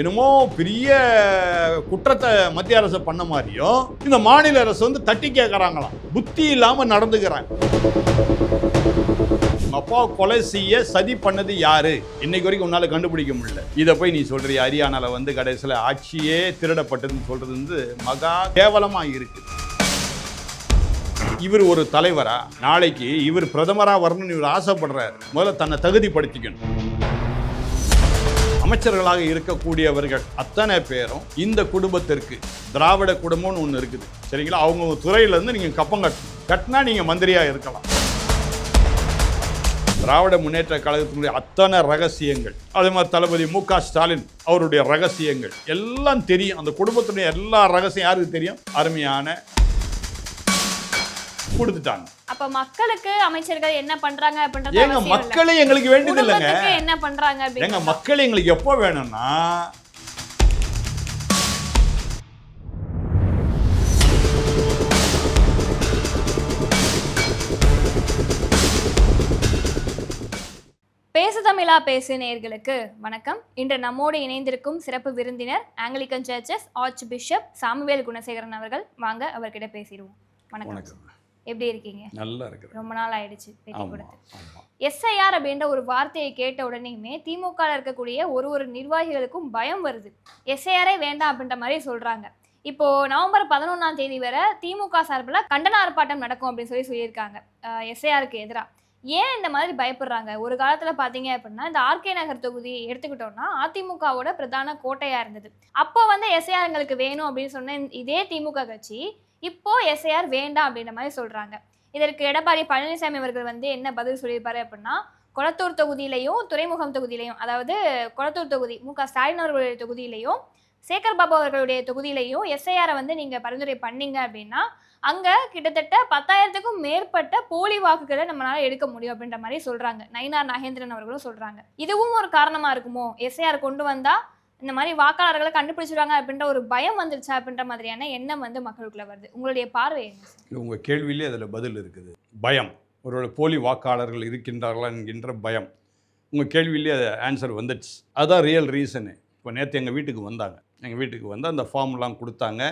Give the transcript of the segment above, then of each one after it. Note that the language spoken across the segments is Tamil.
என்னமோ பெரிய குற்றத்தை மத்திய அரசு பண்ண மாதிரியும் இந்த மாநில அரசு வந்து தட்டி கேட்கறாங்களாம் புத்தி இல்லாம நடந்துக்கிறாங்க. அப்பா கொலை செய்ய சதி பண்ணது யாரு? இன்னைக்கு வரைக்கும் உன்னால கண்டுபிடிக்க முடியல. இதை போய் நீ சொல்றிய ஹரியானால வந்து கடைசியில் ஆட்சியே திருடப்பட்டதுன்னு சொல்றது வந்து மகா கேவலமா இருக்கு. இவர் ஒரு தலைவரா? நாளைக்கு இவர் பிரதமரா வரணும்னு இவர் ஆசைப்படுறாரு. முதல்ல தன்னை தகுதிப்படுத்திக்கணும். அமைச்சர்களாக இருக்கக்கூடியவர்கள் அத்தனை பேரும் இந்த குடும்பத்திற்கு திராவிட குடும்பம்னு ஒன்று இருக்குது. சரிங்களா? அவங்க துறையிலேருந்து நீங்கள் கப்பம் கட்டணும் கட்டினா நீங்கள் மந்திரியாக இருக்கலாம். திராவிட முன்னேற்ற கழகத்தினுடைய அத்தனை ரகசியங்கள் அதே மாதிரி தளபதி மு க ஸ்டாலின் அவருடைய ரகசியங்கள் எல்லாம் தெரியும். அந்த குடும்பத்துடைய எல்லா ரகசியம் யாருக்கு தெரியும்? அருமையான கொடுத்துட்டாங்க. அப்ப மக்களுக்கு அமைச்சர்கள் என்ன பண்றாங்க அப்படின்றது ஏங்க. மக்களே எங்களுக்கு வேண்டியது இல்லைங்க என்ன பண்றாங்க எங்க அப்படின்னு மக்கள் எங்களுக்கு எப்போ வேணும்னா பேசு தமிழா பேசு நேயர்களுக்கு வணக்கம். இன்று நம்மோடு இணைந்திருக்கும் சிறப்பு விருந்தினர் Anglican churches archbishop Samuel Gunasekaran அவர்கள். வாங்க அவர்கிட்ட பேசிடுவோம். வணக்கம். எப்படி இருக்கீங்க? நல்லா இருக்கிறேன். ரொம்ப நாள் ஆயிடுச்சு பேட்டி கொடுத்து. எஸ்ஐஆர் அப்படின்ற ஒரு வார்த்தையை கேட்ட உடனேயுமே திமுக இருக்கக்கூடிய ஒரு ஒரு நிர்வாகிகளுக்கும் பயம் வருது. எஸ்ஐஆரே வேண்டாம் அப்படின்ற மாதிரி சொல்றாங்க. இப்போ நவம்பர் பதினொன்றாம் தேதி வரை திமுக சார்பில் கண்டன ஆர்ப்பாட்டம் நடக்கும் அப்படின்னு சொல்லி சொல்லியிருக்காங்க. எஸ்ஐஆருக்கு எதிராக ஏன் இந்த மாதிரி பயப்படுறாங்க? ஒரு காலத்தில் பார்த்தீங்க அப்படின்னா இந்த ஆர்கே நகர் தொகுதி எடுத்துக்கிட்டோம்னா அதிமுகவோட பிரதான கோட்டையாக இருந்தது. அப்போ வந்து எஸ்ஐஆர் எங்களுக்கு வேணும் அப்படின்னு சொன்ன இதே திமுக கட்சி இப்போ எஸ்ஐஆர் வேண்டாம் அப்படின்ற மாதிரி சொல்கிறாங்க இதற்கு எடப்பாடி பழனிசாமி அவர்கள் வந்து என்ன பதில் சொல்லியிருப்பாரு அப்படின்னா கொளத்தூர் தொகுதியிலையும் துறைமுகம் தொகுதியிலையும் அதாவது கொளத்தூர் தொகுதி மு க ஸ்டாலின் அவர்களுடைய தொகுதியிலையும் சேகர் பாபு அவர்களுடைய தொகுதியிலையும் எஸ்ஐஆரை வந்து நீங்க பரிந்துரை பண்ணீங்க அப்படின்னா அங்க கிட்டத்தட்ட பத்தாயிரத்துக்கும் மேற்பட்ட போலி வாக்குகளை நம்மளால எடுக்க முடியும் அப்படின்ற மாதிரி சொல்றாங்க. நயினார் நாகேந்திரன் அவர்களும் சொல்றாங்க. இதுவும் ஒரு காரணமா இருக்குமோ? எஸ்ஐஆர் கொண்டு வந்தா இந்த மாதிரி வாக்காளர்களை கண்டுபிடிச்சிருவாங்க அப்படின்ற ஒரு பயம் வந்துருச்சா அப்படின்ற மாதிரியான எண்ணம் வந்து மக்களுக்குள்ள வருது. உங்களுடைய பார்வை என்ன உங்கள் கேள்வியிலே அதில் பதில் இருக்குது. பயம். ஒருவேளை போலி வாக்காளர்கள் இருக்கின்றார்களா என்கின்ற பயம். உங்கள் கேள்வியிலே அது ஆன்சர் வந்துடுச்சு. அதுதான் ரியல் ரீசனு இப்போ நேற்று எங்கள் வீட்டுக்கு வந்தாங்க. எங்கள் வீட்டுக்கு வந்து அந்த ஃபார்ம்லாம் கொடுத்தாங்க.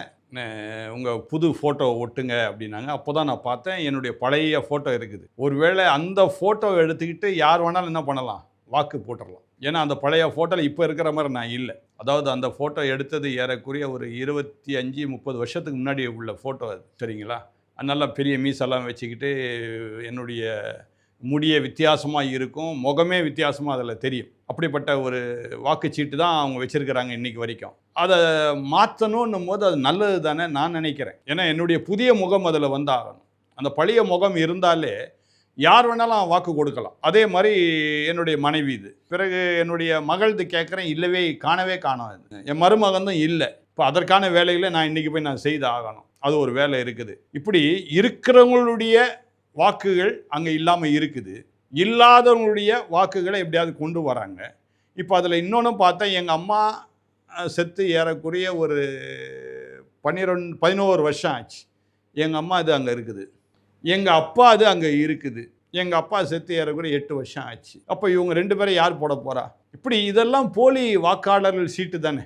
உங்கள் புது ஃபோட்டோ ஒட்டுங்க அப்படின்னாங்க. அப்போ தான் நான் பார்த்தேன் என்னுடைய பழைய ஃபோட்டோ இருக்குது. ஒருவேளை அந்த ஃபோட்டோவை எடுத்துக்கிட்டு யார் வேணாலும் என்ன பண்ணலாம்? வாக்கு போட்டுடலாம் ஏன்னா அந்த பழைய ஃபோட்டோவில் இப்போ இருக்கிற மாதிரி நான் இல்லை. அதாவது அந்த ஃபோட்டோ எடுத்தது ஏறக்குறைய ஒரு இருபத்தி அஞ்சு முப்பது வருஷத்துக்கு முன்னாடி உள்ள ஃபோட்டோ அது சரிங்களா நல்லா பெரிய மீசெல்லாம் வச்சுக்கிட்டு என்னுடைய முடிய வித்தியாசமாக இருக்கும் முகமே வித்தியாசமாக அதில் தெரியும். அப்படிப்பட்ட ஒரு வாக்குச்சீட்டு தான் அவங்க வச்சுருக்கிறாங்க இன்றைக்கி வரைக்கும். அதை மாற்றணுன்னும் போது அது நல்லது தானே நான் நினைக்கிறேன். ஏன்னா என்னுடைய புதிய முகம் அதில் வந்தாகணும். அந்த பழைய முகம் இருந்தாலே யார் வேணாலும் வாக்கு கொடுக்கலாம். அதே மாதிரி என்னுடைய மனைவி இது. பிறகு என்னுடைய மகள்து கேட்குறேன் இல்லவே காணவே காணாது. என் மருமகனும் இல்லை. இப்போ அதற்கான வேலைகளை நான் இன்றைக்கி போய் நான் செய்து ஆகணும். அது ஒரு வேலை இருக்குது. இப்படி இருக்கிறவங்களுடைய வாக்குகள் அங்கே இல்லாமல் இருக்குது. இல்லாதவங்களுடைய வாக்குகளை எப்படியாவது கொண்டு வராங்க. இப்போ அதில் இன்னொன்று பார்த்தா எங்கள் அம்மா செத்து ஏறக்குறைய ஒரு பன்னிரெண்டு பதினோரு வருஷம் ஆச்சு. எங்கள் அம்மா இது அங்கே இருக்குது. எங்கள் அப்பா அது அங்கே இருக்குது. எங்கள் அப்பா செத்து ஏறக்குறைய எட்டு வருஷம் ஆச்சு. அப்போ இவங்க ரெண்டு பேரும் யார் போட போகிறா இப்படி இதெல்லாம் போலி வாக்காளர்கள் சீட்டு தானே.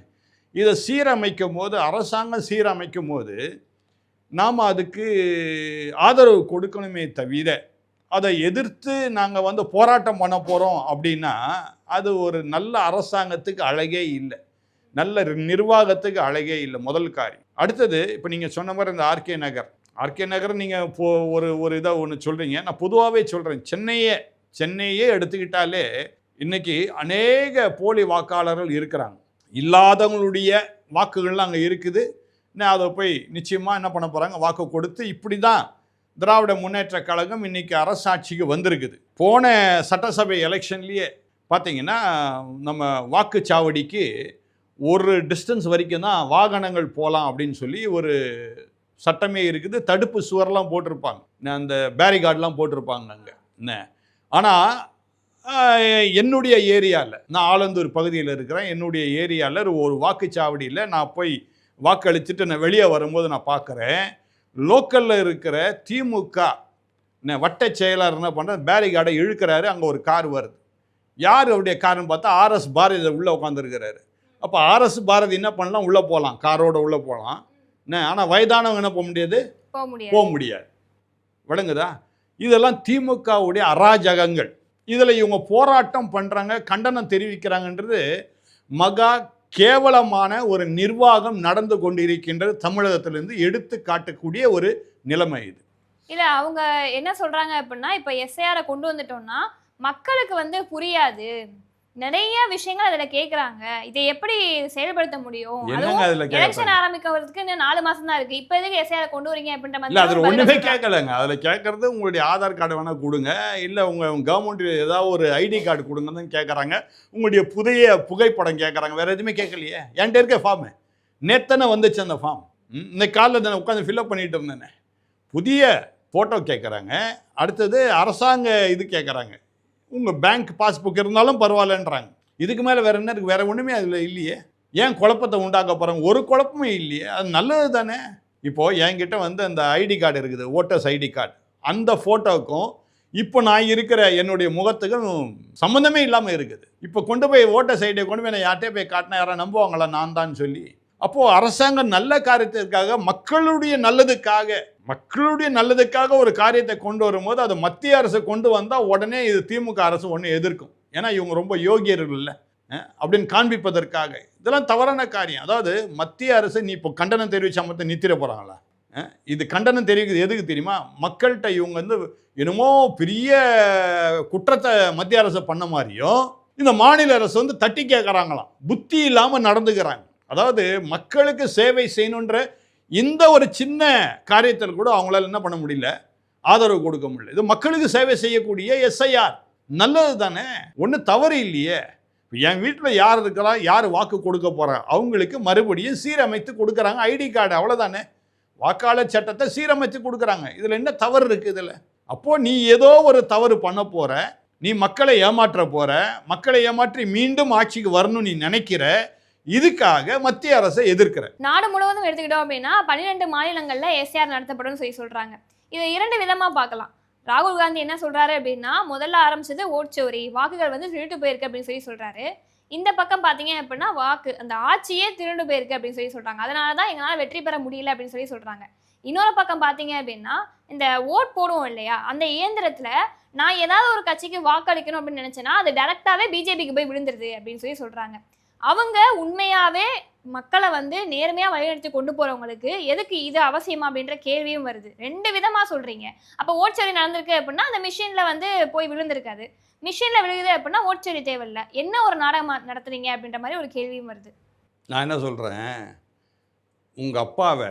இதை சீரமைக்கும் போது அரசாங்கம் சீரமைக்கும் போது நாம் அதுக்கு ஆதரவு கொடுக்கணுமே தவிர அதை எதிர்த்து நாங்கள் வந்து போராட்டம் பண்ண போகிறோம் அப்படின்னா அது ஒரு நல்ல அரசாங்கத்துக்கு அழகே இல்லை. நல்ல நிர்வாகத்துக்கு அழகே இல்லை. முதல் காரியம். அடுத்தது இப்போ நீங்கள் சொன்ன மாதிரி இந்த ஆர்கே நகர். ஆர்கே நகர் நீங்கள் இப்போ ஒரு ஒரு இதாக ஒன்று சொல்கிறீங்க நான் பொதுவாகவே சொல்கிறேன் சென்னையே சென்னையே எடுத்துக்கிட்டாலே இன்னைக்கு அநேக போலி வாக்காளர்கள் இருக்கிறாங்க. இல்லாதவங்களுடைய வாக்குகள்லாம் அங்கே இருக்குது. நான் அதை போய் நிச்சயமாக என்ன பண்ண போகிறாங்க வாக்கு கொடுத்து இப்படி தான் திராவிட முன்னேற்ற கழகம் இன்றைக்கி அரசாட்சிக்கு வந்திருக்குது. போன சட்டசபை எலெக்ஷன்லேயே பார்த்தீங்கன்னா நம்ம வாக்குச்சாவடிக்கு ஒரு டிஸ்டன்ஸ் வரைக்கும் தான் வாகனங்கள் போகலாம் அப்படின்னு சொல்லி ஒரு சட்டமே இருக்குது தடுப்பு சுவர்லாம் போட்டிருப்பாங்க. அந்த பேரிகார்டெலாம் போட்டிருப்பாங்க அங்கே. என்ன ஆனால் என்னுடைய ஏரியாவில் நான் ஆலந்தூர் பகுதியில் இருக்கிறேன் என்னுடைய ஏரியாவில் ஒரு வாக்குச்சாவடியில் நான் போய் வாக்களிச்சுட்டு நான் வெளியே வரும்போது நான் பார்க்குறேன் லோக்கலில் இருக்கிற திமுக என்ன வட்ட செயலாளர் என்ன பண்ணுற பேரிகார்டை இழுக்கிறாரு அங்கே ஒரு கார் வருது. யார் அவருடைய காருன்னு பார்த்தா ஆர்எஸ் பாரதி உள்ளே உட்காந்துருக்கிறாரு அப்போ ஆர்எஸ் பாரதி என்ன பண்ணலாம் உள்ளே போகலாம் காரோட உள்ளே போகலாம் என்ன ஆனால் வயதானவங்க என்ன போக முடியாது? போக முடியாது. விளங்குதா? இதெல்லாம் திமுகவுடைய அராஜகங்கள். இதில் இவங்க போராட்டம் பண்ணுறாங்க கண்டனம் தெரிவிக்கிறாங்கன்றது மகா கேவலமான ஒரு நிர்வாகம் நடந்து கொண்டிருக்கின்றது தமிழகத்திலிருந்து எடுத்து காட்டக்கூடிய ஒரு நிலைமை இது. இல்ல அவங்க என்ன சொல்றாங்க அப்படின்னா இப்ப எஸ்ஐஆரை கொண்டு வந்துட்டோம்னா மக்களுக்கு வந்து புரியாது. நிறைய விஷயங்கள் அதுல கேக்குறாங்க. இதை எப்படி செயல்படுத்த முடியும்? அதில் எலெக்ஷன் ஆரம்பிக்கிறதுக்கு இன்னும் நாலு மாசம் தான் இருக்கு. இப்ப எதுக்கு எஸ்ஐஆர் கொண்டு வரீங்க அப்படின்ற அதில் மாதிரி ஒன்றுமே பதில் சொல்றாங்க. கேட்கலங்க அதில் கேட்குறது உங்களுடைய ஆதார் கார்டு வேணால் கொடுங்க. இல்லை உங்கள் கவர்மெண்ட் ஏதாவது ஒரு ஐடி கார்டு கொடுங்கன்னு கேட்குறாங்க உங்களுடைய புதிய புகைப்படம் கேட்குறாங்க வேறு எதுவுமே கேட்கலையே என்கிட்ட இருக்க ஃபார்மு நேத்தனை வந்துச்சு அந்த ஃபார்ம் இன்னைக்கு காலையில் தானே உட்காந்து ஃபில்அப் பண்ணிட்டு இருந்தேனே. புதிய ஃபோட்டோ கேட்குறாங்க அடுத்தது அரசாங்க இது கேட்குறாங்க உங்கள் பேங்க் பாஸ்புக் இருந்தாலும் பரவாயில்லன்றாங்க. இதுக்கு மேலே வேறு என்ன இருக்குது வேறு ஒன்றுமே அதில் இல்லையே. ஏன் குழப்பத்தை உண்டாக்க போகிறாங்க ஒரு குழப்பமும் இல்லையே. அது நல்லது தானே. இப்போது என்கிட்ட வந்து அந்த ஐடி கார்டு இருக்குது ஓட்டர்ஸ் ஐடி கார்டு. அந்த ஃபோட்டோவுக்கும் இப்போ நான் இருக்கிற என்னுடைய முகத்துக்கும் சம்மந்தமே இல்லாமல் இருக்குது. இப்போ கொண்டு போய் ஓட்டர்ஸ் ஐடியை கொண்டு போய் நான் யார்கிட்டயே போய் காட்டினா யாரும் நம்புவாங்களா? நான் தான் சொல்லி அப்போது அரசாங்கம் நல்ல காரியத்திற்காக மக்களுடைய நல்லதுக்காக மக்களுடைய நல்லதுக்காக ஒரு காரியத்தை கொண்டு வரும்போது அது மத்திய அரசு கொண்டு வந்தால் உடனே இது திமுக அரசு ஒன்று எதிர்க்கும். ஏன்னா இவங்க ரொம்ப யோகியர்கள் இல்லை அப்படின்னு காண்பிப்பதற்காக. இதெல்லாம் தவறான காரியம். அதாவது மத்திய அரசு நீ இப்போ கண்டனம் தெரிவிச்ச மட்டும் நித்திர போகிறாங்களா இது கண்டனம் தெரிவிக்கிறது எதுக்கு தெரியுமா? மக்கள்கிட்ட இவங்க வந்து என்னமோ பெரிய குற்றத்தை மத்திய அரசு பண்ண மாதிரியும் இந்த மாநில அரசு வந்து தட்டி கேட்குறாங்களாம் புத்தி இல்லாமல் நடந்துக்கிறாங்க. அதாவது மக்களுக்கு சேவை செய்யணுன்ற இந்த ஒரு சின்ன காரியத்தில் கூட அவங்களால என்ன பண்ண முடியல? ஆதரவு கொடுக்க முடியல. இது மக்களுக்கு சேவை செய்யக்கூடிய எஸ்ஐஆர். நல்லது தானே? ஒன்றும் தவறு இல்லையே. என் வீட்டில் யார் இருக்கிறா யார் வாக்கு கொடுக்க போகிறா அவங்களுக்கு மறுபடியும் சீரமைத்து கொடுக்குறாங்க ஐடி கார்டு. அவ்வளோதானே வாக்காளர் சட்டத்தை சீரமைத்து கொடுக்குறாங்க. இதில் என்ன தவறு இருக்குது இதில்? அப்போது நீ ஏதோ ஒரு தவறு பண்ண போகிற நீ மக்களை ஏமாற்ற போகிற மக்களை ஏமாற்றி மீண்டும் ஆட்சிக்கு வரணும்னு நீ நினைக்கிற. இதுக்காக மத்திய அரசை எதிர்க்கிற நாடு முழுவதும் எடுத்துக்கிட்டோம் அப்படின்னா பன்னிரெண்டு மாநிலங்கள்ல எஸ்ஆர் நடத்தப்படும் சொல்லி சொல்றாங்க. இதை இரண்டு விதமா பார்க்கலாம். ராகுல் காந்தி என்ன சொல்றாரு அப்படின்னா முதல்ல ஆரம்பிச்சது ஓட்சோரி வாக்குகள் வந்து திருட்டு போயிருக்கு அப்படின்னு சொல்லி சொல்றாரு. இந்த பக்கம் பார்த்தீங்க அப்படின்னா வாக்கு அந்த ஆட்சியே திருண்டு போயிருக்கு அப்படின்னு சொல்லி சொல்றாங்க. அதனால தான் எங்களால் வெற்றி பெற முடியல அப்படின்னு சொல்லி சொல்றாங்க. இன்னொரு பக்கம் பார்த்தீங்க அப்படின்னா இந்த ஓட் போடுவோம் இல்லையா அந்த இயந்திரத்தில் நான் ஏதாவது ஒரு கட்சிக்கு வாக்களிக்கணும் அப்படின்னு நினச்சேன்னா அது டேரெக்டாகவே பிஜேபிக்கு போய் விழுந்துருது அப்படின்னு சொல்லி சொல்கிறாங்க அவங்க உண்மையாவே மக்களை வந்து நேர்மையா வழிநடத்தி கொண்டு போறவங்களுக்கு எதுக்கு இது அவசியமா அப்படின்ற கேள்வியும் வருது. ரெண்டு விதமா சொல்றீங்க. அப்ப ஓட்சரி நடந்திருக்கு அப்படின்னா அந்த மிஷின்ல வந்து போய் விழுந்திருக்காது. மிஷின்ல விழுகுது அப்படின்னா ஓட்சரி தேவையில்லை. என்ன ஒரு நாடகம் நடத்துறீங்க அப்படின்ற மாதிரி ஒரு கேள்வியும் வருது. நான் என்ன சொல்கிறேன் உங்கள் அப்பாவை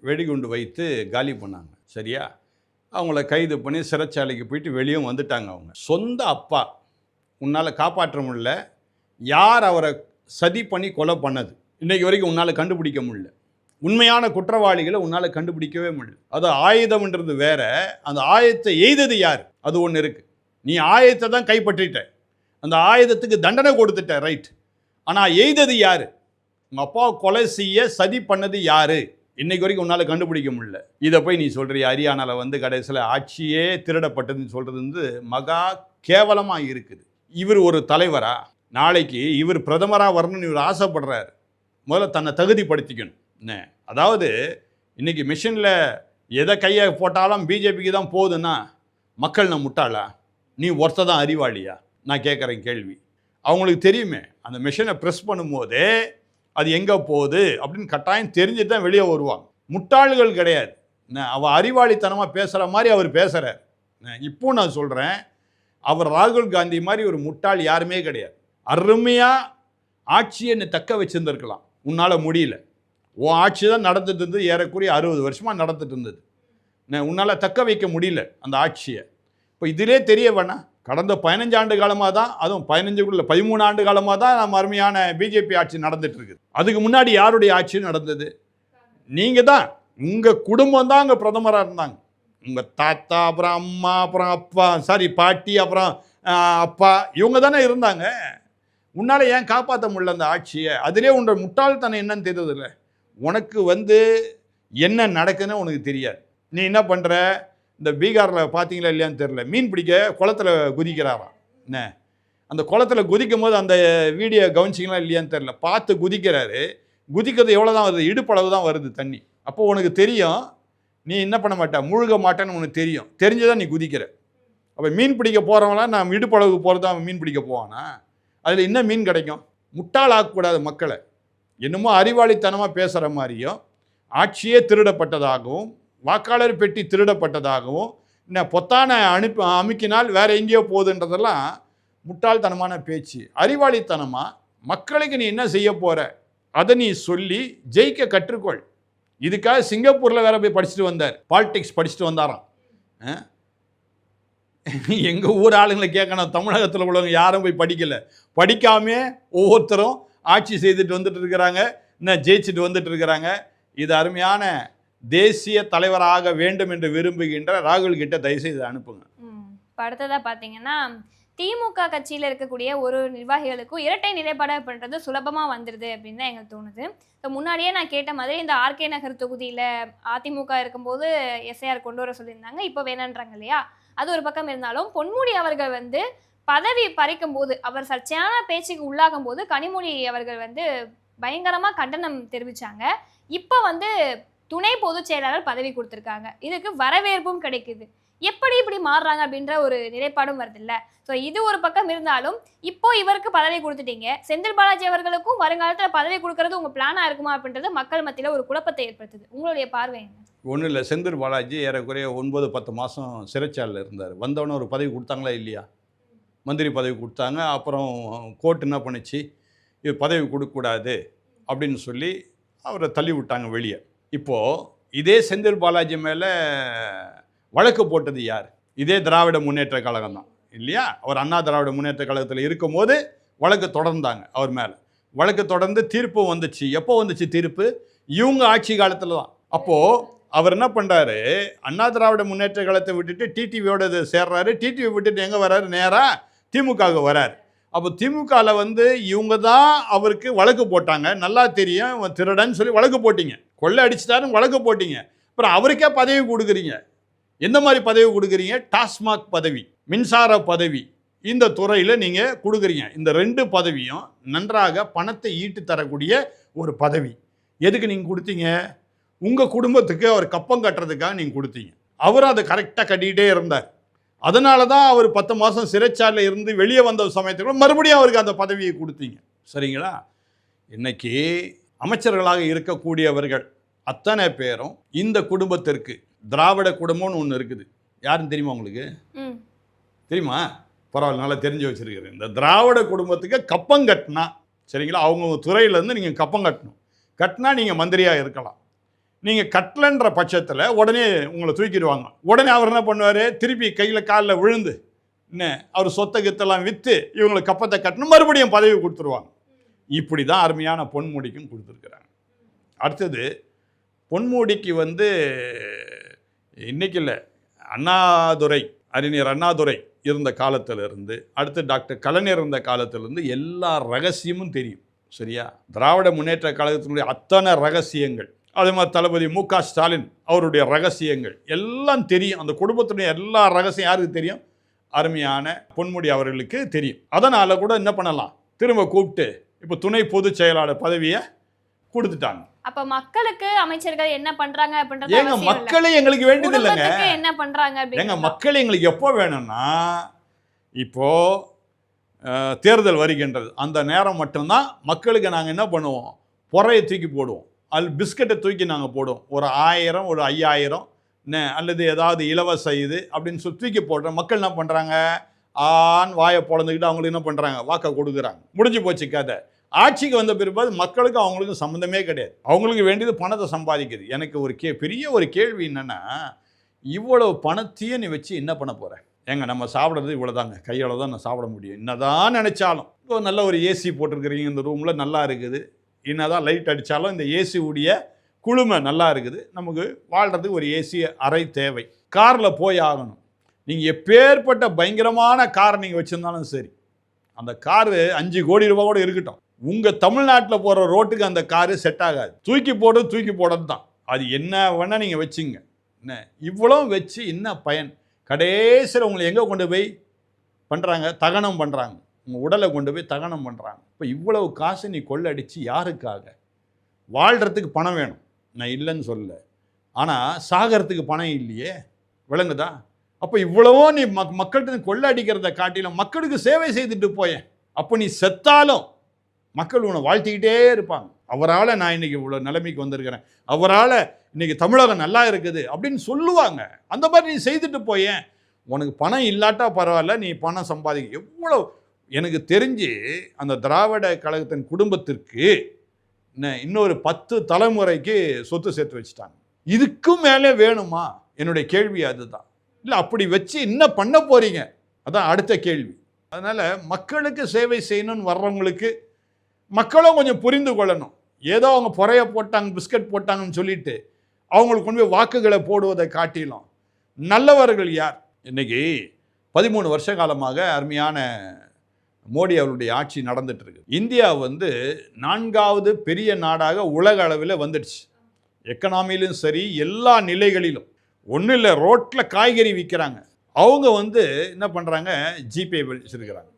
வெடிகுண்டு வைத்து காலி பண்ணாங்க. சரியா? அவங்கள கைது பண்ணி சிறைச்சாலைக்கு போயிட்டு வெளியும் வந்துட்டாங்க அவங்க. சொந்த அப்பா. உன்னால் காப்பாற்ற முடியல. யார் அவரை சதி பண்ணி கொலை பண்ணது? இன்றைக்கு வரைக்கும் உன்னால் கண்டுபிடிக்க முடியல. உண்மையான குற்றவாளிகளை உன்னால் கண்டுபிடிக்கவே முடியல. அது ஆயுதம்ன்றது வேற. அந்த ஆயுதத்தை எய்தது யார்? அது ஒன்று இருக்குது நீ ஆயுதத்தை தான் கைப்பற்றிட்ட. அந்த ஆயுதத்துக்கு தண்டனை கொடுத்துட்ட ரைட் ஆனால் எய்தது யார்? உங்கள் அப்பாவை கொலை செய்ய சதி பண்ணது யார்? இன்னைக்கு வரைக்கும் உன்னால் கண்டுபிடிக்க முடியல. இதை போய் நீ சொல்கிறிய ஹரியானாவில் வந்து கடைசியில் ஆட்சியே திருடப்பட்டதுன்னு சொல்கிறது வந்து மகா கேவலமாக இருக்குது. இவர் ஒரு தலைவரா? நாளைக்கு இவர் பிரதமராக வரணும்னு இவர் ஆசைப்படுறாரு. முதல்ல தன்னை தகுதிப்படுத்திக்கணும். என்ன? அதாவது இன்னைக்கு மிஷினில் எதை கையை போட்டாலும் பிஜேபிக்கு தான் போகுதுன்னா மக்கள் நான் முட்டாளா? நீ ஒருத்த தான் அறிவாளியா? நான் கேட்குறேன் கேள்வி. அவங்களுக்கு தெரியுமே அந்த மிஷினை ப்ரெஸ் பண்ணும்போதே அது எங்கே போகுது அப்படின்னு கட்டாயம் தெரிஞ்சுட்டு தான் வெளியே வருவாங்க. முட்டாள்கள் கிடையாது. என்ன? அவள் அறிவாளித்தனமாக பேசுகிற மாதிரி அவர் பேசுகிறார் இப்போ நான் சொல்கிறேன் அவர் ராகுல் காந்தி மாதிரி ஒரு முட்டாள் யாருமே கிடையாது. அருமையாக ஆட்சியை என்னை தக்க வச்சுருந்துருக்கலாம். உன்னால் முடியல. உன் ஆட்சி தான் நடந்துட்டு இருந்தது ஏறக்குறைய அறுபது வருஷமாக நடந்துட்டு இருந்தது. உன்னால் தக்க வைக்க முடியல அந்த ஆட்சியை. இப்போ இதிலே தெரிய வேணாம் கடந்த பதினஞ்சு ஆண்டு காலமாக தான் அதுவும் பதினஞ்சுக்குள்ள பதிமூணு ஆண்டு காலமாக தான் நம்ம அருமையான பிஜேபி ஆட்சி நடந்துட்டுருக்குது அதுக்கு முன்னாடி யாருடைய ஆட்சி நடந்தது? நீங்கள் தான். உங்கள் குடும்பம் தான் அங்கே பிரதமராக இருந்தாங்க. உங்கள் தாத்தா அப்புறம் அம்மா அப்புறம் அப்பா சாரி பாட்டி அப்புறம் அப்பா இவங்க தானே இருந்தாங்க. உன்னால் ஏன் காப்பாற்ற முடியல அந்த ஆட்சியை? அதிலே உன்னோட முட்டாள்தனம் என்னன்னு தெரியுதுல்ல உனக்கு வந்து என்ன நடக்குதுன்னு உனக்கு தெரியாது. நீ என்ன பண்ணுற இந்த பீகாரில் பார்த்தீங்களா இல்லையான்னு தெரில மீன் பிடிக்க குளத்துல குதிக்கிறாராம். என்ன? அந்த குளத்துல குதிக்கும் போது அந்த வீடியோ கவனிச்சிங்களா இல்லையான்னு தெரில பார்த்து குதிக்கிறாரு. குதிக்கிறது எவ்வளோ தான் வருது? இடுப்பளவு தான் வருது தண்ணி. அப்போ உனக்கு தெரியும். நீ என்ன பண்ண மாட்ட? முழுக மாட்டேன்னு உனக்கு தெரியும். தெரிஞ்சுதான் நீ குதிக்கிற. அப்போ மீன் பிடிக்க போகிறவங்களாம் நான் இடுப்பளவுக்கு போகிறது அவன் மீன் பிடிக்க போவானா? அதில் என்ன மீன் கிடைக்கும்? முட்டாளாக்கக்கூடாது மக்களை. என்னமோ அறிவாளித்தனமாக பேசுகிற மாதிரியும் ஆட்சியே திருடப்பட்டதாகவும் வாக்காளர் பெட்டி திருடப்பட்டதாகவும் என்ன பொத்தான அனுப்பி அமுக்கினால் வேறு எங்கேயோ போகுதுன்றதெல்லாம் முட்டாள்தனமான பேச்சு. அறிவாளித்தனமாக மக்களுக்கு நீ என்ன செய்ய போகிற அதை நீ சொல்லி ஜெயிக்க கற்றுக்கொள். இதுக்காக சிங்கப்பூரில் வேற போய் படிச்சுட்டு வந்தார். பாலிடிக்ஸ் படிச்சுட்டு வந்தாராம். எங்கள் ஊர் ஆளுங்களை கேட்கணும். தமிழகத்தில் உள்ளவங்க யாரும் போய் படிக்கலை. படிக்காமே ஒவ்வொருத்தரும் ஆட்சி செய்துட்டு வந்துட்டு இருக்கிறாங்க. இன்னும் ஜெயிச்சுட்டு வந்துட்டு இருக்கிறாங்க. இது அருமையான தேசிய தலைவராக வேண்டும் என்று விரும்புகின்ற ராகுல் கிட்ட தயவுசெய்து அனுப்புங்க. அடுத்ததாக பார்த்தீங்கன்னா திமுக கட்சியில் இருக்கக்கூடிய ஒரு நிர்வாகிகளுக்கும் இரட்டை நிலைப்பாடு அப்படின்றது சுலபமாக வந்துடுது அப்படின்னு தான் எங்களுக்கு தோணுது. இப்போ முன்னாடியே நான் கேட்ட மாதிரி இந்த ஆர்கே நகர் தொகுதியில் அதிமுக இருக்கும்போது எஸ்ஐஆர் கொண்டு வர சொல்லியிருந்தாங்க. இப்போ வேணான்றாங்க இல்லையா? அது ஒரு பக்கம் இருந்தாலும் பொன்முடி அவர்கள் வந்து பதவி பறிக்கும் போது அவர் சர்ச்சையான பேச்சுக்கு உள்ளாகும் போது கனிமொழி அவர்கள் வந்து பயங்கரமாக கண்டனம் தெரிவித்தாங்க இப்போ வந்து துணை பொதுச் செயலாளர் பதவி கொடுத்துருக்காங்க. இதுக்கு வரவேற்பும் கிடைக்குது. எப்படி இப்படி மாறுறாங்க அப்படின்ற ஒரு நிலைப்பாடும் வருது ஸோ இது ஒரு பக்கம் இருந்தாலும் இப்போ இவருக்கு பதவி கொடுத்துட்டீங்க. செந்தில் பாலாஜி அவர்களுக்கும் வருங்காலத்தில் பதவி கொடுக்கறது உங்கள் பிளானாக இருக்குமா அப்படின்றது மக்கள் மத்தியில் ஒரு குழப்பத்தை ஏற்படுத்துது. உங்களுடைய பார்வை என்ன? ஒன்றும் இல்லை. செந்தில் பாலாஜி ஏறக்குறைய ஒன்பது பத்து மாதம் சிறைச்சாலில் இருந்தார். வந்தவொடனே ஒரு பதவி கொடுத்தாங்களா இல்லையா? மந்திரி பதவி கொடுத்தாங்க. அப்புறம் கோர்ட் என்ன பண்ணுச்சு? இது பதவி கொடுக்கக்கூடாது அப்படின்னு சொல்லி அவரை தள்ளி விட்டாங்க வெளியே. இப்போது இதே செந்தில் பாலாஜி மேலே வழக்கு போட்டது யார்? இதே திராவிட முன்னேற்ற கழகம் தான். இல்லையா? அவர் அண்ணா திராவிட முன்னேற்ற கழகத்தில் இருக்கும்போது வழக்கு தொடர்ந்தாங்க அவர் மேலே. வழக்கு தொடர்ந்து தீர்ப்பு வந்துச்சு. எப்போ வந்துச்சு தீர்ப்பு? இவங்க ஆட்சி காலத்தில் தான். அப்போது அவர் என்ன பண்ணுறாரு அண்ணா திராவிட முன்னேற்ற கழகத்தை விட்டுட்டு டிடிவியோட இது சேர்றாரு. டிடிவி விட்டுட்டு எங்கே வர்றாரு நேராக திமுகவுக்கு வராரு. அப்போ திமுகவில் வந்து இவங்க தான் அவருக்கு வழக்கு போட்டாங்க. நல்லா தெரியும். திருடன்னு சொல்லி வழக்கு போட்டிங்க. கொள்ளை அடிச்சிட்டாருன்னு வழக்கு போட்டிங்க. அப்புறம் அவருக்கே பதவி கொடுக்குறீங்க. எந்த மாதிரி பதவி கொடுக்குறீங்க? டாஸ்மாக் பதவி மின்சார பதவி. இந்த துறையில் நீங்கள் கொடுக்குறீங்க. இந்த ரெண்டு பதவியும் நன்றாக பணத்தை ஈட்டு தரக்கூடிய ஒரு பதவி. எதுக்கு நீங்கள் கொடுத்தீங்க? உங்கள் குடும்பத்துக்கு அவர் கப்பம் கட்டுறதுக்காக நீங்கள் கொடுத்தீங்க. அவர் அதை கரெக்டாக கட்டிக்கிட்டே இருந்தார். அதனால தான் அவர் பத்து மாதம் சிறைச்சாலையில் இருந்து வெளியே வந்த சமயத்தில் மறுபடியும் அவருக்கு அந்த பதவியை கொடுத்தீங்க. சரிங்களா? இன்னைக்கு அமைச்சர்களாக இருக்கக்கூடியவர்கள் அத்தனை பேரும் இந்த குடும்பத்திற்கு திராவிட குடும்பம்னு ஒன்று இருக்குது. யாருன்னு தெரியுமா உங்களுக்கு? தெரியுமா? பரவாயில்ல நல்லா தெரிஞ்சு வச்சிருக்கிறேன். இந்த திராவிட குடும்பத்துக்கு கப்பம் கட்டினா சரிங்களா? அவங்க துறையிலேருந்து நீங்கள் கப்பம் கட்டணும். கட்டினா நீங்கள் மந்திரியாக இருக்கலாம். நீங்கள் கட்டலன்ற பட்சத்தில் உடனே உங்களை தூக்கிடுவாங்க. உடனே அவர் என்ன பண்ணுவார்? திருப்பி கையில் காலில் விழுந்து என்ன? அவர் சொத்தை கித்தெல்லாம் விற்று இவங்களுக்கு கப்பத்தை கட்டணும் மறுபடியும் பதவி கொடுத்துருவாங்க. இப்படி தான் அருமையான பொன்முடிக்கும் கொடுத்துருக்குறாங்க. அடுத்தது பொன்முடிக்கு வந்து இன்னைக்கு இல்லை அண்ணாதுரை அறிஞர் அண்ணாதுரை இருந்த காலத்திலிருந்து அடுத்து டாக்டர் கலைஞர் இருந்த காலத்திலிருந்து எல்லா ரகசியமும் தெரியும் சரியா? திராவிட முன்னேற்ற கழகத்தினுடைய அத்தனை ரகசியங்கள் அதே மாதிரி தளபதி மு க ஸ்டாலின் அவருடைய ரகசியங்கள் எல்லாம் தெரியும். அந்த குடும்பத்தினுடைய எல்லா ரகசியம் யாருக்கு தெரியும்? அருமையான பொன்முடி அவர்களுக்கு தெரியும். அதனால் கூட என்ன பண்ணலாம்? திரும்ப கூப்பிட்டு இப்போ துணை பொதுச் செயலாளர் பதவியை கொடுத்துட்டாங்க. அப்ப மக்களுக்கு அமைச்சர்கள் என்ன பண்றாங்க அப்படின்றது ஏங்க. மக்களே எங்களுக்கு வேண்டியது இல்லைங்க. என்ன பண்றாங்க எங்க அப்படிங்கிறது மக்கள் எங்களுக்கு எப்போ வேணும்னா இப்போ தேர்தல் வருகின்றது. அந்த நேரம் மட்டும்தான் மக்களுக்கு நாங்கள் என்ன பண்ணுவோம்? பொறையை தூக்கி போடுவோம். அது பிஸ்கட்டை தூக்கி நாங்கள் போடுவோம். ஒரு ஆயிரம் ஒரு ஐயாயிரம் அல்லது ஏதாவது இலவச இது அப்படின்னு சொல்லி தூக்கி போடுறோம் மக்கள் என்ன பண்ணுறாங்க ஆண் வாயை பொழந்துக்கிட்டு அவங்களுக்கு என்ன பண்ணுறாங்க வாக்கை கொடுக்குறாங்க. முடிஞ்சு போச்சு கதை. ஆட்சிக்கு வந்த பிற்பாடு மக்களுக்கு அவங்களுக்கும் சம்மந்தமே கிடையாது. அவங்களுக்கு வேண்டியது பணத்தை சம்பாதிக்குது. எனக்கு ஒரு கே பெரிய ஒரு கேள்வி என்னென்னா இவ்வளவு பணத்தையும் நீ வச்சு என்ன பண்ண போகிற ஏங்க நம்ம சாப்பிட்றது இவ்வளோதாங்க கையால் தான் நான் சாப்பிட முடியும். என்னதான் நினச்சாலும். இப்போ நல்ல ஒரு ஏசி போட்டிருக்கிறீங்க இந்த ரூமில் நல்லா இருக்குது. என்னதான் லைட் அடித்தாலும் இந்த ஏசி உடைய குளுமை நல்லா இருக்குது. நமக்கு வாழ்கிறதுக்கு ஒரு ஏசி அறை தேவை. காரில் போய் ஆகணும். நீங்கள் எப்பேற்பட்ட பயங்கரமான கார் நீங்கள் வச்சுருந்தாலும் சரி. அந்த காரு அஞ்சு கோடி ரூபா கூட இருக்கட்டும். உங்கள் தமிழ்நாட்டில் போகிற ரோட்டுக்கு அந்த காரு செட் ஆகாது. தூக்கி போடுறது தூக்கி போடுறது தான். அது என்ன வேணால் நீங்கள் வச்சுங்க. என்ன? இவ்வளோ வச்சு என்ன பயன்? கடைசியில் உங்களை எங்கே கொண்டு போய் பண்ணுறாங்க தகனம் பண்ணுறாங்க உங்கள் உடலை கொண்டு போய் தகனம் பண்ணுறாங்க இப்போ இவ்வளவு காசு நீ கொள்ளடிச்சு யாருக்காக? வாழ்கிறதுக்கு பணம் வேணும். நான் இல்லைன்னு சொல்லலை. ஆனால் சாகிறதுக்கு பணம் இல்லையே. விளங்குதா? அப்போ இவ்வளவோ நீ மக் மக்கள்கிட்ட கொள்ளடிக்கிறத காட்டிலும் மக்களுக்கு சேவை செய்துட்டு போயேன். அப்போ நீ செத்தாலும் மக்கள் உன்னை வாழ்த்திக்கிட்டே இருப்பாங்க. அவரால் நான் இன்னைக்கு இவ்வளோ நிலைமைக்கு வந்திருக்கிறேன். அவரால் இன்றைக்கி தமிழகம் நல்லா இருக்குது அப்படின்னு சொல்லுவாங்க. அந்த மாதிரி நீ செய்துட்டு போயேன் உனக்கு பணம் இல்லாட்டா பரவாயில்ல நீ பணம் சம்பாதிக்க எவ்வளோ எனக்கு தெரிஞ்சு அந்த திராவிட கழகத்தின் குடும்பத்திற்கு இன்னொரு பத்து தலைமுறைக்கு சொத்து சேர்த்து வச்சுட்டாங்க. இதுக்கும் மேலே வேணுமா? என்னுடைய கேள்வி அதுதான். இல்லை அப்படி வச்சு என்ன பண்ண போகிறீங்க அதான் அடுத்த கேள்வி. அதனால் மக்களுக்கு சேவை செய்யணும்னு வர்றவங்களுக்கு மக்களும் கொஞ்சம் புரிந்து கொள்ளணும். ஏதோ அவங்க புறைய போட்டாங்க பிஸ்கட் போட்டாங்கன்னு சொல்லிட்டு அவங்களுக்கு கொண்டு போய் வாக்குகளை போடுவதை காட்டிலும் நல்லவர்கள் யார்? இன்னைக்கு பதிமூணு வருஷ காலமாக அருமையான மோடி அவருடைய ஆட்சி நடந்துட்டு இருக்கு. இந்தியா வந்து நான்காவது பெரிய நாடாக உலக அளவில் வந்துடுச்சு. எக்கனாமிலும் சரி எல்லா நிலைகளிலும். ஒன்றும் இல்லை ரோட்டில் காய்கறி விற்கிறாங்க அவங்க வந்து என்ன பண்ணுறாங்க ஜிபே வச்சுருக்கிறாங்க.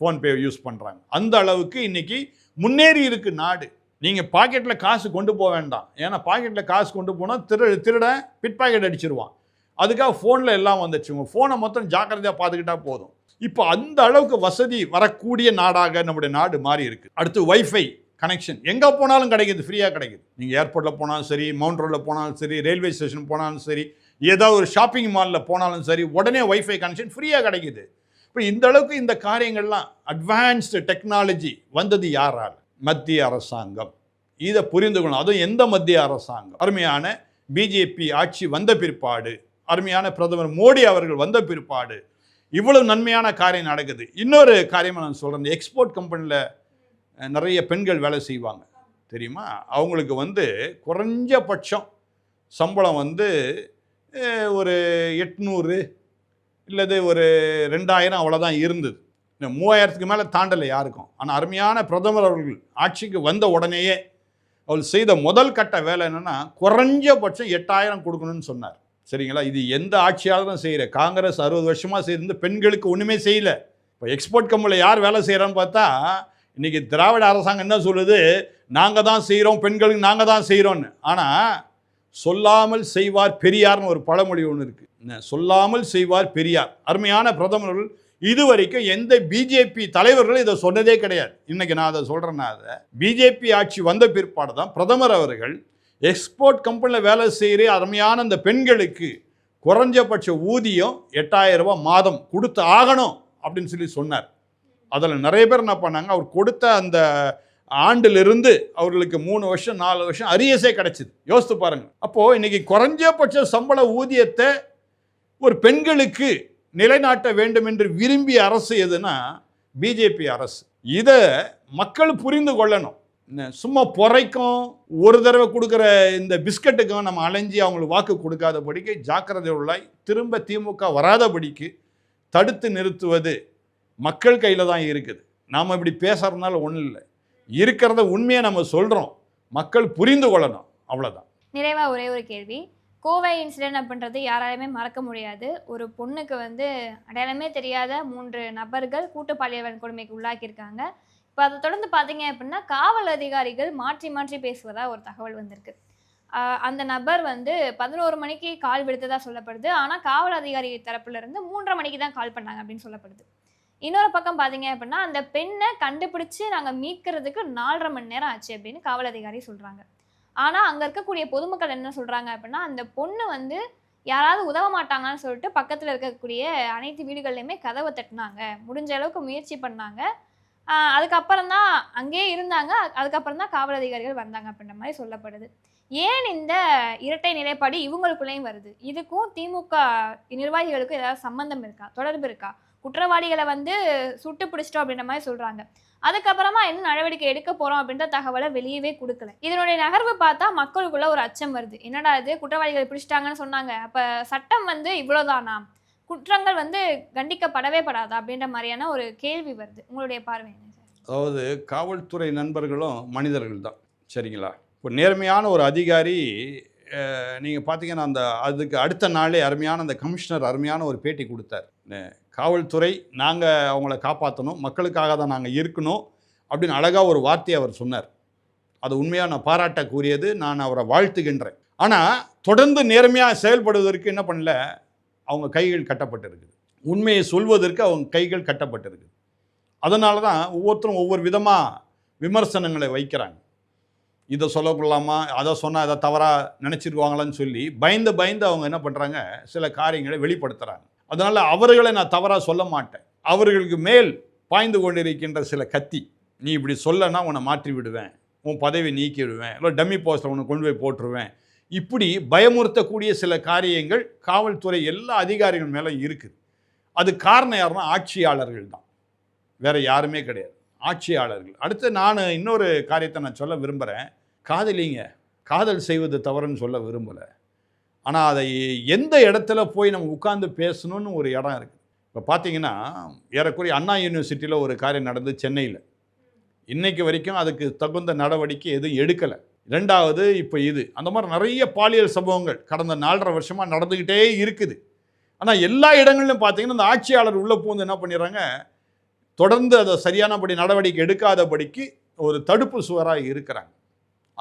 ஃபோன்பே யூஸ் பண்ணுறாங்க அந்த அளவுக்கு இன்றைக்கி முன்னேறி இருக்கு நாடு. நீங்கள் பாக்கெட்டில் காசு கொண்டு போக வேண்டாம். ஏன்னா பாக்கெட்டில் காசு கொண்டு போனால் திரு திருட பிட் பாக்கெட் அடிச்சிருவான். அதுக்காக ஃபோனில் எல்லாம் வந்துச்சு உங்கள் ஃபோனை மொத்தம் ஜாக்கிரதையாக பார்த்துக்கிட்டா போதும். இப்போ அந்த அளவுக்கு வசதி வரக்கூடிய நாடாக நம்முடைய நாடு மாறி இருக்குது அடுத்து வைஃபை கனெக்ஷன் எங்கே போனாலும் கிடைக்குது. ஃப்ரீயாக கிடைக்குது. நீங்கள் ஏர்போர்ட்டில் போனாலும் சரி மவுண்ட் ரோடில் போனாலும் சரி ரயில்வே ஸ்டேஷன் போனாலும் சரி ஏதாவது ஒரு ஷாப்பிங் மாலில் போனாலும் சரி உடனே ஒய்ஃபை கனெக்ஷன் ஃப்ரீயாக கிடைக்குது. இப்போ இந்த அளவுக்கு இந்த காரியங்கள்லாம் அட்வான்ஸ்டு டெக்னாலஜி வந்தது யாரால்? மத்திய அரசாங்கம். இதை புரிந்து கொள்ளணும். அதுவும் எந்த மத்திய அரசாங்கம்? அருமையான பிஜேபி ஆட்சி வந்த பிற்பாடு அருமையான பிரதமர் மோடி அவர்கள் வந்த பிற்பாடு இவ்வளவு நன்மையான காரியம் நடக்குது. இன்னொரு காரியமாக நான் சொல்கிறேன் எக்ஸ்போர்ட் கம்பெனியில் நிறைய பெண்கள் வேலை செய்வாங்க. தெரியுமா? அவங்களுக்கு வந்து குறைஞ்சபட்சம் சம்பளம் வந்து ஒரு எட்நூறு இல்லது ஒரு ரெண்டாயிரம் அவ்வளோதான் இருந்தது. இந்த மூவாயிரத்துக்கு மேலே தாண்டலை யாருக்கும். ஆனால் அருமையான பிரதமர் அவர்கள் ஆட்சிக்கு வந்த உடனேயே அவள் செய்த முதல் கட்ட வேலை என்னென்னா குறைஞ்சபட்சம் எட்டாயிரம் கொடுக்கணும்னு சொன்னார். சரிங்களா? இது எந்த ஆட்சியாளரும் செய்கிற காங்கிரஸ் அறுபது வருஷமாக செய்திருந்து பெண்களுக்கு ஒன்றுமே செய்யலை. இப்போ எக்ஸ்போர்ட் கம்பெனியில் யார் வேலை செய்கிறான்னு பார்த்தா இன்றைக்கி திராவிட அரசாங்கம் என்ன சொல்லுது? நாங்கள் தான் செய்கிறோம் பெண்களுக்கு நாங்கள் தான் செய்கிறோன்னு ஆனால் சொல்லாமல் செய்வார் பெரியார்னு ஒரு பழமொழி ஒன்று இருக்குது சொல்லாமல் செய்வார் பெரியார். அருமையான பிரதமர்கள் இதுவரைக்கும் எந்த பிஜேபி தலைவர்களும் இதை சொன்னதே கிடையாது. இன்னைக்கு நான் அதை சொல்கிறேன்னா அதை பிஜேபி ஆட்சி வந்த பிற்பாடு தான் பிரதமர் அவர்கள் எக்ஸ்போர்ட் கம்பெனியில் வேலை செய்கிற அருமையான அந்த பெண்களுக்கு குறைஞ்சபட்ச ஊதியம் எட்டாயிரம் ரூபாய் மாதம் கொடுத்து ஆகணும் அப்படின்னு சொல்லி சொன்னார். அதில் நிறைய பேர் என்ன பண்ணாங்க அவர் கொடுத்த அந்த ஆண்டிலிருந்து அவர்களுக்கு மூணு வருஷம் நாலு வருஷம் அரியஸே கிடச்சிது. யோசித்து பாருங்கள். அப்போது இன்றைக்கி குறைஞ்சபட்ச சம்பள ஊதியத்தை ஒரு பெண்களுக்கு நிலைநாட்ட வேண்டும் என்று விரும்பிய அரசு எதுனா பிஜேபி அரசு. இதை மக்கள் புரிந்து கொள்ளணும். சும்மா பொறைக்கும் ஒரு தடவை கொடுக்குற இந்த பிஸ்கட்டுக்கும் நம்ம அலைஞ்சி அவங்களுக்கு வாக்கு கொடுக்காதபடிக்கு ஜாக்கிரதை உள்ளாய் திரும்ப திமுக வராதபடிக்கு தடுத்து நிறுத்துவது மக்கள் கையில் தான் இருக்குது. நாம் இப்படி பேசுகிறதுனால ஒன்றும் இல்லை. இருக்கிறத உண்மையை நம்ம சொல்கிறோம் மக்கள் புரிந்து கொள்ளணும். அவ்வளோதான் நிறைவாக ஒரே ஒரு கேள்வி. கோவை இன்சிடென்ட் அப்படின்றது யாராலுமே மறக்க முடியாது. ஒரு பொண்ணுக்கு வந்து அடையாளமே தெரியாத மூன்று நபர்கள் கூட்டு பாலியல் உள்ளாக்கியிருக்காங்க. இப்போ அதை தொடர்ந்து பார்த்தீங்க அப்படின்னா காவல் அதிகாரிகள் மாற்றி மாற்றி பேசுவதா ஒரு தகவல் வந்திருக்கு. அந்த நபர் வந்து பதினோரு மணிக்கு கால் விடுத்ததாக சொல்லப்படுது. ஆனால் காவல் அதிகாரி தரப்புலேருந்து மூன்றரை மணிக்கு தான் கால் பண்ணாங்க அப்படின்னு சொல்லப்படுது. இன்னொரு பக்கம் பார்த்தீங்க அப்படின்னா அந்த பெண்ணை கண்டுபிடிச்சு நாங்கள் மீட்கிறதுக்கு நாலரை மணி நேரம் ஆச்சு அப்படின்னு காவல் அதிகாரி சொல்கிறாங்க ஆனால் அங்கே இருக்கக்கூடிய பொதுமக்கள் என்ன சொல்கிறாங்க அப்படின்னா அந்த பொண்ணு வந்து யாராவது உதவ மாட்டாங்கன்னு சொல்லிட்டு பக்கத்தில் இருக்கக்கூடிய அனைத்து வீடுகள்லையுமே கதவை தட்டினாங்க. முடிஞ்ச அளவுக்கு முயற்சி பண்ணாங்க. அதுக்கப்புறம் தான் அங்கேயே இருந்தாங்க. அதுக்கப்புறம் தான் காவல் அதிகாரிகள் வந்தாங்க அப்படின்ற மாதிரி சொல்லப்படுது. ஏன் இந்த இரட்டை நிலைப்பாடு இவங்களுக்குள்ளேயும் வருது? இதுக்கும் திமுக நிர்வாகிகளுக்கும் ஏதாவது சம்மந்தம் இருக்கா? தொடர்பு இருக்கா? குற்றவாளிகளை வந்து சுட்டு பிடிச்சிட்டோம் அப்படின்ற மாதிரி சொல்கிறாங்க அதுக்கப்புறமா என்ன நடவடிக்கை எடுக்க போறோம் அப்படின்ற தகவலை வெளியவே கொடுக்கல. இதனுடைய நகர்வு பார்த்தா மக்களுக்குள்ள ஒரு அச்சம் வருது. என்னடா இது? குற்றவாளிகள் பிடிச்சிட்டாங்கன்னு சொன்னாங்க. அப்ப சட்டம் வந்து இவ்வளவுதானா? குற்றங்கள் வந்து கண்டிக்கப்படவே படாதா? அப்படின்ற மாதிரியான ஒரு கேள்வி வருது. உங்களுடைய பார்வை என்ன சார்? அதாவது காவல்துறை நண்பர்களும் மனிதர்கள் தான். சரிங்களா? இப்போ நேர்மையான ஒரு அதிகாரி நீங்கள் பார்த்தீங்கன்னா அந்த அதுக்கு அடுத்த நாளே அருமையான அந்த கமிஷனர் அருமையான ஒரு பேட்டி கொடுத்தார். காவல்துறை நாங்கள் அவங்கள காப்பாற்றணும் மக்களுக்காக தான் நாங்கள் இருக்கணும் அப்படின்னு அழகாக ஒரு வார்த்தையை அவர் சொன்னார். அது உண்மையாக நான் பாராட்டக்கூடியது நான் அவரை வாழ்த்துகின்றேன். ஆனால் தொடர்ந்து நேர்மையாக செயல்படுவதற்கு என்ன பண்ணல? அவங்க கைகள் கட்டப்பட்டிருக்குது. உண்மையை சொல்வதற்கு அவங்க கைகள் கட்டப்பட்டிருக்குது. அதனால தான் ஒவ்வொருத்தரும் ஒவ்வொரு விதமாக விமர்சனங்களை வைக்கிறாங்க. இதை சொல்லக்கூடாமா அதை சொன்னால் அதை தவறாக நினச்சிருவாங்களான்னு சொல்லி பயந்து பயந்து அவங்க என்ன பண்ணுறாங்க சில காரியங்களை வெளிப்படுத்துகிறாங்க அதனால் அவர்களை நான் தவறாக சொல்ல மாட்டேன். அவர்களுக்கு மேல் பாய்ந்து கொண்டிருக்கின்ற சில கத்தி நீ இப்படி சொல்லனா உன்னை மாற்றி விடுவேன். உன் பதவி நீக்கி விடுவேன் இல்லை டம்மி போஸ்ட்டில் உன்னை கொண்டு போய் போட்டுருவேன். இப்படி பயமுறுத்தக்கூடிய சில காரியங்கள் காவல்துறை எல்லா அதிகாரிகள் மேலே இருக்குது. அது காரணம் யாருன்னா ஆட்சியாளர்கள் தான். வேறு யாருமே கிடையாது. ஆட்சியாளர்கள். அடுத்து நான் இன்னொரு காரியத்தை நான் சொல்ல விரும்புகிறேன் காதலிங்க. காதல் செய்வது தவறுன்னு சொல்ல விரும்பலை. ஆனால் அதை எந்த இடத்துல போய் நம்ம உட்காந்து பேசணும்னு ஒரு இடம் இருக்குது இப்போ பார்த்தீங்கன்னா ஏறக்குறைய அண்ணா யூனிவர்சிட்டியில் ஒரு காரியம் நடந்து சென்னையில். இன்றைக்கு வரைக்கும் அதுக்கு தகுந்த நடவடிக்கை எதுவும் எடுக்கலை. ரெண்டாவது இப்போ இது. அந்த மாதிரி நிறைய பாலியல் சம்பவங்கள் கடந்த நாலரை வருஷமாக நடந்துக்கிட்டே இருக்குது. ஆனால் எல்லா இடங்களிலும் பார்த்தீங்கன்னா இந்த ஆட்சியாளர் உள்ளே பூந்து என்ன பண்ணிடுறாங்க தொடர்ந்து அதை சரியானபடி நடவடிக்கை எடுக்காதபடிக்கு ஒரு தடுப்பு சுவராக இருக்கிறாங்க.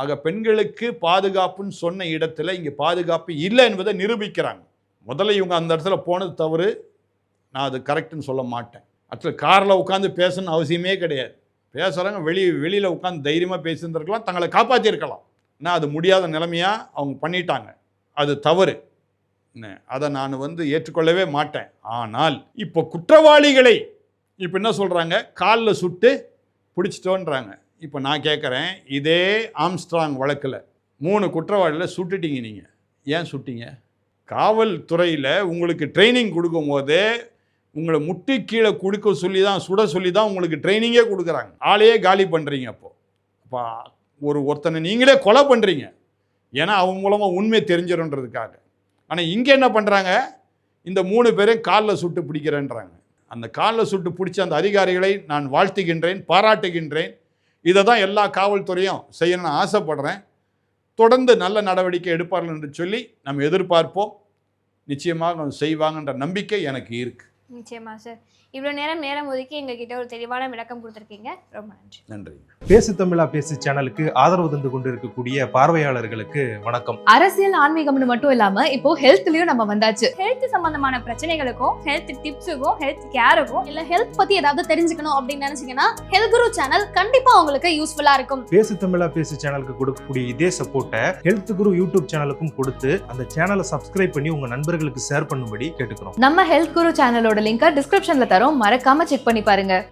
ஆக பெண்களுக்கு பாதுகாப்புன்னு சொன்ன இடத்துல இங்கே பாதுகாப்பு இல்லை என்பதை நிரூபிக்கிறாங்க. முதல்ல இவங்க அந்த இடத்துல போனது தவறு. நான் அது கரெக்டுன்னு சொல்ல மாட்டேன். அடுத்த காரில் உட்காந்து பேசணும்னு அவசியமே கிடையாது. பேசுகிறவங்க வெளி வெளியில் உட்காந்து தைரியமாக பேசியிருந்திருக்கலாம் தங்களை காப்பாற்றியிருக்கலாம் ஆனால் அது முடியாத நிலைமையாக அவங்க பண்ணிட்டாங்க. அது தவறு. அதை நான் வந்து ஏற்றுக்கொள்ளவே மாட்டேன். ஆனால் இப்போ குற்றவாளிகளை இப்போ என்ன சொல்கிறாங்க காலில் சுட்டு பிடிச்சிட்டோன்றாங்க. இப்போ நான் கேட்குறேன் இதே ஆம்ஸ்ட்ராங் வழக்கில் மூணு குற்றவாளியில் சுட்டுட்டீங்க நீங்கள் ஏன் சுட்டிங்க? காவல்துறையில் உங்களுக்கு ட்ரைனிங் கொடுக்கும்போது உங்களை முட்டி கீழே கொடுக்க சொல்லி தான் சுட சொல்லி தான் உங்களுக்கு ட்ரைனிங்கே கொடுக்குறாங்க. ஆளையே காலி பண்ணுறீங்க அப்போது அப்போ ஒரு ஒருத்தனை நீங்களே கொலை பண்ணுறீங்க ஏன்னா அவன் மூலமாக உண்மை தெரிஞ்சிடன்றதுக்காக ஆனால் இங்கே என்ன பண்ணுறாங்க இந்த மூணு பேரையும் காலில் சுட்டு பிடிக்கிறேன்றாங்க. அந்த காலில் சுட்டு பிடிச்ச அந்த அதிகாரிகளை நான் வாழ்த்துகின்றேன் பாராட்டுகின்றேன். இதை தான் எல்லா காவல்துறையும் செய்யணும்னு ஆசைப்படுறேன். தொடர்ந்து நல்ல நடவடிக்கை எடுப்பார்கள் என்று சொல்லி நம்ம எதிர்பார்ப்போம். நிச்சயமாக செய்வாங்கன்ற நம்பிக்கை எனக்கு இருக்குது நிச்சயமா சார் இவ்வளோ நேரம் நேரம் ஒதுக்கி எங்ககிட்ட ஒரு தெளிவான விளக்கம் கொடுத்துருக்கீங்க. ரொம்ப நன்றி. நன்றி. பேசு தமிழா பேசு சேனலுக்கு ஆதரவு தந்து கொண்டிருக்கக்கூடிய பார்வையாளர்களுக்கு வணக்கம். அரசியல் ஆன்மீகம்னு மட்டும் இல்லாம இப்போ ஹெல்த்லயும் நம்ம வந்தாச்சு. ஹெல்த் சம்பந்தமான பிரச்சனைகளுக்கும் ஹெல்த் டிப்ஸுக்கும் ஹெல்த் கேருக்கும் இல்ல ஹெல்த் பத்தி ஏதாவது தெரிஞ்சுக்கணும் அப்படின்னு நினைச்சீங்கன்னா ஹெல்த் குரு சேனல் கண்டிப்பா உங்களுக்கு யூஸ்ஃபுல்லா இருக்கும். பேசு தமிழா பேசு சேனலுக்கு கொடுக்கக்கூடிய இதே சப்போர்ட்டை ஹெல்த் குரு யூடியூப் சேனலுக்கும் கொடுத்து அந்த சேனலை சப்ஸ்கிரைப் பண்ணி உங்க நண்பர்களுக்கு ஷேர் பண்ணும்படி கேட்டுக்கிறோம். நம்ம ஹெல்த் குரு சேனலோட லிங்கை டிஸ்கிரிப்ஷன்ல தரோம். மறக்காம செக் பண்ணி பாருங்க.